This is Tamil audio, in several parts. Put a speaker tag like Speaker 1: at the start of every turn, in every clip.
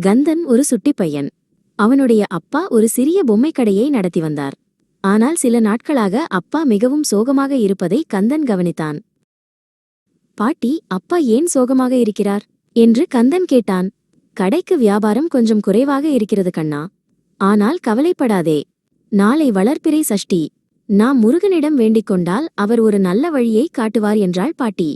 Speaker 1: கந்தன் ஒரு சுட்டி பையன் அவனுடைய அப்பா ஒரு சிறிய பொம்மை கடையை நடத்தி வந்தார். ஆனால் சில நாட்களாக அப்பா மிகவும் சோகமாக இருப்பதை கந்தன் கவனித்தான். பாட்டி அப்பா ஏன் சோகமாக இருக்கிறார்? என்று கந்தன் கேட்டான். கடைக்கு வியாபாரம் கொஞ்சம் குறைவாக இருக்கிறது கண்ணா. ஆனால் கவலைப்படாதே. நாளை வளர்ப்பிறை சஷ்டி. நாம் முருகனிடம் வேண்டிக் கொண்டால் அவர் ஒரு நல்ல வழியை காட்டுவார் என்றாள் பாட்டி.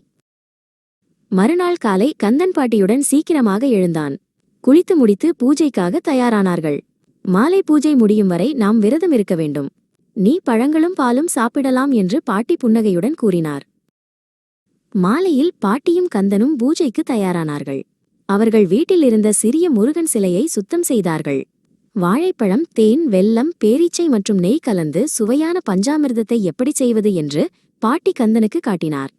Speaker 1: மறுநாள் காலை கந்தன் பாட்டியுடன் சீக்கிரமாக எழுந்தான். குளித்து முடித்து பூஜைக்காக தயாரானார்கள். மாலை பூஜை முடியும் வரை நாம் விரதம் இருக்க வேண்டும். நீ பழங்களும் பாலும் சாப்பிடலாம் என்று பாட்டி புன்னகையுடன் கூறினார். மாலையில் பாட்டியும் கந்தனும் பூஜைக்கு தயாரானார்கள். அவர்கள் வீட்டில் இருந்த சிறிய முருகன் சிலையை சுத்தம் செய்தார்கள். வாழைப்பழம் தேன் வெல்லம் பேரீச்சை மற்றும் நெய் கலந்து சுவையான பஞ்சாமிர்தத்தை எப்படி செய்வது என்று பாட்டி கந்தனுக்கு காட்டினார்.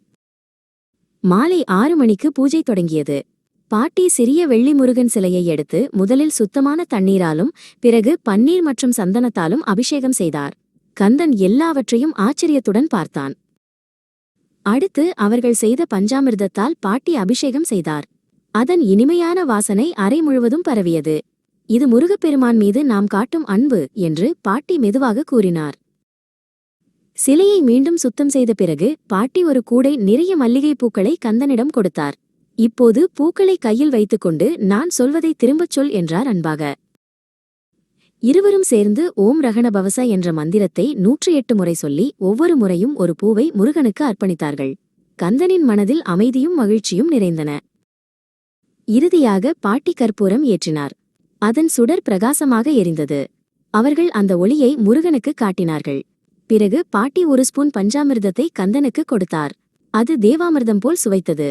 Speaker 1: மாலை ஆறு மணிக்கு பூஜை தொடங்கியது. பாட்டி சிறிய வெள்ளி முருகன் சிலையை எடுத்து முதலில் சுத்தமான தண்ணீராலும் பிறகு பன்னீர் மற்றும் சந்தனத்தாலும் அபிஷேகம் செய்தார். கந்தன் எல்லாவற்றையும் ஆச்சரியத்துடன் பார்த்தான். அடுத்து அவர்கள் செய்த பஞ்சாமிர்தத்தால் பாட்டி அபிஷேகம் செய்தார். அதன் இனிமையான வாசனை அறை முழுவதும் பரவியது. இது முருகப்பெருமான் மீது நாம் காட்டும் அன்பு என்று பாட்டி மெதுவாக கூறினார். சிலையை மீண்டும் சுத்தம் செய்த பிறகு பாட்டி ஒரு கூடை நிறைய மல்லிகைப் பூக்களை கந்தனிடம் கொடுத்தார். இப்போது பூக்களை கையில் வைத்துக்கொண்டு நான் சொல்வதை திரும்பச் சொல் என்றார் அன்பாக. இருவரும் சேர்ந்து ஓம் ரகணபவச என்ற மந்திரத்தை நூற்றி எட்டு முறை சொல்லி ஒவ்வொரு முறையும் ஒரு பூவை முருகனுக்கு அர்ப்பணித்தார்கள். கந்தனின் மனதில் அமைதியும் மகிழ்ச்சியும் நிறைந்தன. இறுதியாக பாட்டி கற்பூரம் ஏற்றினார். அதன் சுடர் பிரகாசமாக எரிந்தது. அவர்கள் அந்த ஒளியை முருகனுக்கு காட்டினார்கள். பிறகு பாட்டி ஒரு ஸ்பூன் பஞ்சாமிர்தத்தை கந்தனுக்கு கொடுத்தார். அது தேவாமிர்தம் போல் சுவைத்தது.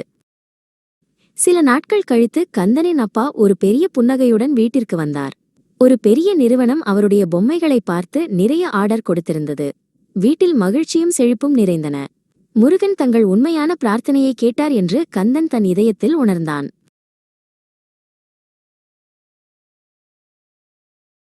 Speaker 1: சில நாட்கள் கழித்து கந்தனின் அப்பா ஒரு பெரிய புன்னகையுடன் வீட்டிற்கு வந்தார். ஒரு பெரிய நிறுவனம் அவருடைய பொம்மைகளை பார்த்து நிறைய ஆர்டர் கொடுத்திருந்தது. வீட்டில் மகிழ்ச்சியும் செழிப்பும் நிறைந்தன. முருகன் தங்கள் உண்மையான பிரார்த்தனையை கேட்டார் என்று கந்தன் தன் இதயத்தில் உணர்ந்தான்.